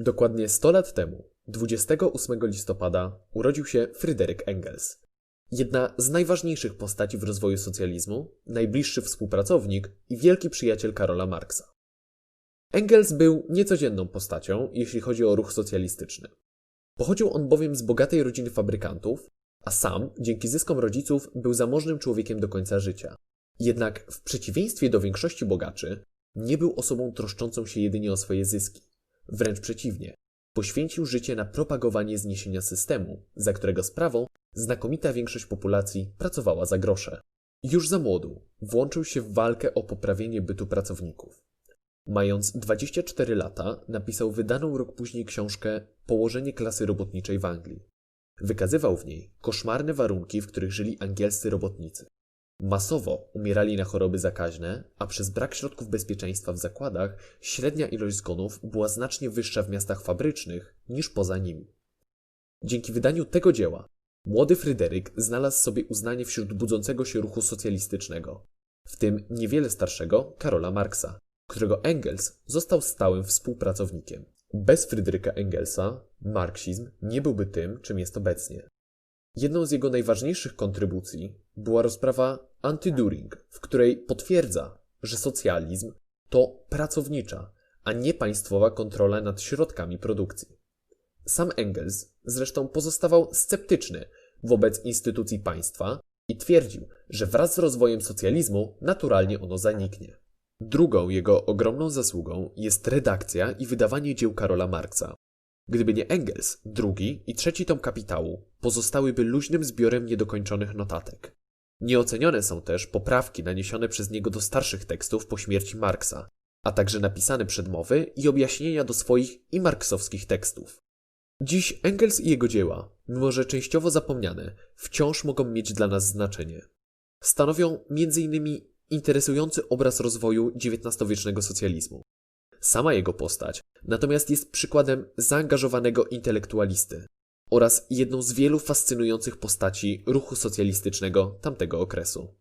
Dokładnie 100 lat temu, 28 listopada, urodził się Fryderyk Engels. Jedna z najważniejszych postaci w rozwoju socjalizmu, najbliższy współpracownik i wielki przyjaciel Karola Marksa. Engels był niecodzienną postacią, jeśli chodzi o ruch socjalistyczny. Pochodził on bowiem z bogatej rodziny fabrykantów, a sam, dzięki zyskom rodziców, był zamożnym człowiekiem do końca życia. Jednak w przeciwieństwie do większości bogaczy, nie był osobą troszczącą się jedynie o swoje zyski. Wręcz przeciwnie, poświęcił życie na propagowanie zniesienia systemu, za którego sprawą znakomita większość populacji pracowała za grosze. Już za młodu włączył się w walkę o poprawienie bytu pracowników. Mając 24 lata, napisał wydaną rok później książkę Położenie klasy robotniczej w Anglii. Wykazywał w niej koszmarne warunki, w których żyli angielscy robotnicy. Masowo umierali na choroby zakaźne, a przez brak środków bezpieczeństwa w zakładach średnia ilość zgonów była znacznie wyższa w miastach fabrycznych niż poza nimi. Dzięki wydaniu tego dzieła młody Fryderyk znalazł sobie uznanie wśród budzącego się ruchu socjalistycznego, w tym niewiele starszego Karola Marksa, którego Engels został stałym współpracownikiem. Bez Fryderyka Engelsa marksizm nie byłby tym, czym jest obecnie. Jedną z jego najważniejszych kontrybucji była rozprawa Anty-During, w której potwierdza, że socjalizm to pracownicza, a nie państwowa kontrola nad środkami produkcji. Sam Engels zresztą pozostawał sceptyczny wobec instytucji państwa i twierdził, że wraz z rozwojem socjalizmu naturalnie ono zaniknie. Drugą jego ogromną zasługą jest redakcja i wydawanie dzieł Karola Marksa. Gdyby nie Engels, drugi i trzeci tom kapitału pozostałyby luźnym zbiorem niedokończonych notatek. Nieocenione są też poprawki naniesione przez niego do starszych tekstów po śmierci Marksa, a także napisane przedmowy i objaśnienia do swoich i marksowskich tekstów. Dziś Engels i jego dzieła, mimo że częściowo zapomniane, wciąż mogą mieć dla nas znaczenie. Stanowią m.in. interesujący obraz rozwoju XIX-wiecznego socjalizmu. Sama jego postać natomiast jest przykładem zaangażowanego intelektualisty oraz jedną z wielu fascynujących postaci ruchu socjalistycznego tamtego okresu.